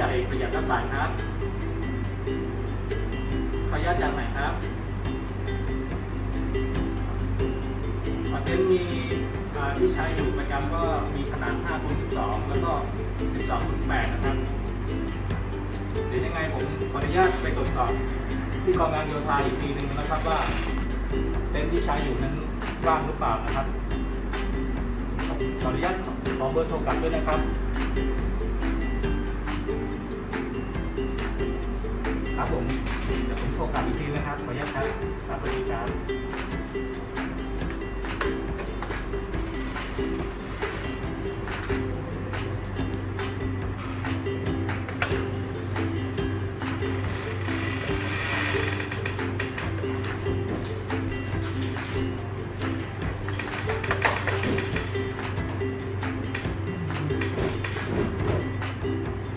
จ่ายประหยัดรับสายครับขออนุญาตจากไหนครับคอนเทนต์มีที่ใช้อยู่ประจำก็มีขนาด5คูณ12 แล้วก็ 12คูณ8นะครับ เดี๋ยวยังไงผมขออนุญาตไปตรวจสอบที่กองงานโยธาอีกทีหนึ่งนะครับว่าเต็นท์ที่ใช้อยู่นั้นว่างหรือเปล่านะครับ ขออนุญาตขอเบอร์โทรกลับด้วยนะครับ ครับผมเดี๋ยวผมโทรกลับอีกทีนะครับขออนุญาตครับสวัสดีครับ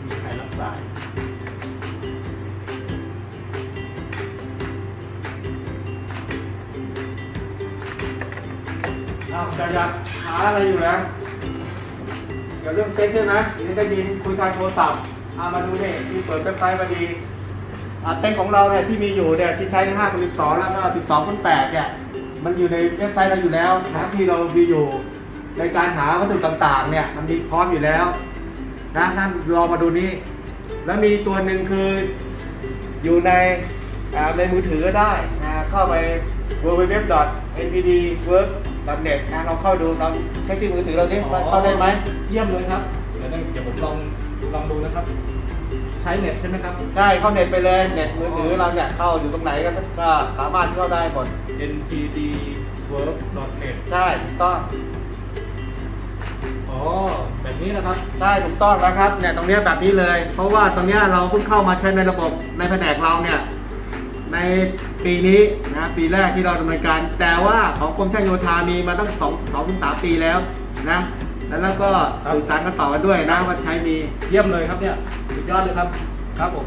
มีใครรับสาย อ้าวจะอยากหาอะไรอยู่นะเกี่ยวเรื่องเซ็กใช่ไหมนี่ได้ยินคุยทางโทรศัพท์เอามาดูนี่ที่เปิดเว็บไซต์มาดีอ่าเต็นของเราเนี่ยที่มีอยู่เนี่ยที่ใช้5คูณ12 แล้วก็ 12คูณ8เนี่ยมันอยู่ในเว็บไซต์เราอยู่แล้วนะที่เรามีอยู่ในการหาวัตถุต่างๆเนี่ยมันมีพร้อมอยู่แล้วนะนั่นรอมาดูนี่แล้วมีตัวหนึ่งคืออยู่ในในมือถือก็ได้นะเข้าไป www.npdwork.net นะลองเข้าดูลองเช็คที่มือถือเราดิว่าเข้าได้ไหมเยี่ยมเลยครับ เดี๋ยวเดี๋ยวผมลองลองดูนะครับ ใช้เน็ตใช่ไหมครับ ใช่เข้าเน็ตไปเลยเน็ตมือถือเราเนี่ยเข้าอยู่ตรงไหนก็ก็สามารถเข้าได้หมด npdwork.net ใช่ถูกต้องอ๋อแบบนี้นะครับ ใช่ถูกต้องแล้วครับเนี่ยตรงเนี้ยแบบนี้เลย เพราะว่าตรงเนี้ยเราเพิ่งเข้ามาใช้ในระบบในแผนกเราเนี่ย ในปีนี้นะปีแรกที่เราดำเนินการ แต่ว่าของกรมช่างโยธามีมาตั้งสองสองถึงสามปีแล้วนะแล้วเราก็สื่อสารกันต่อกันด้วยนะว่าใช้มี เยี่ยมเลยครับเนี่ย สุดยอดเลยครับ ครับผม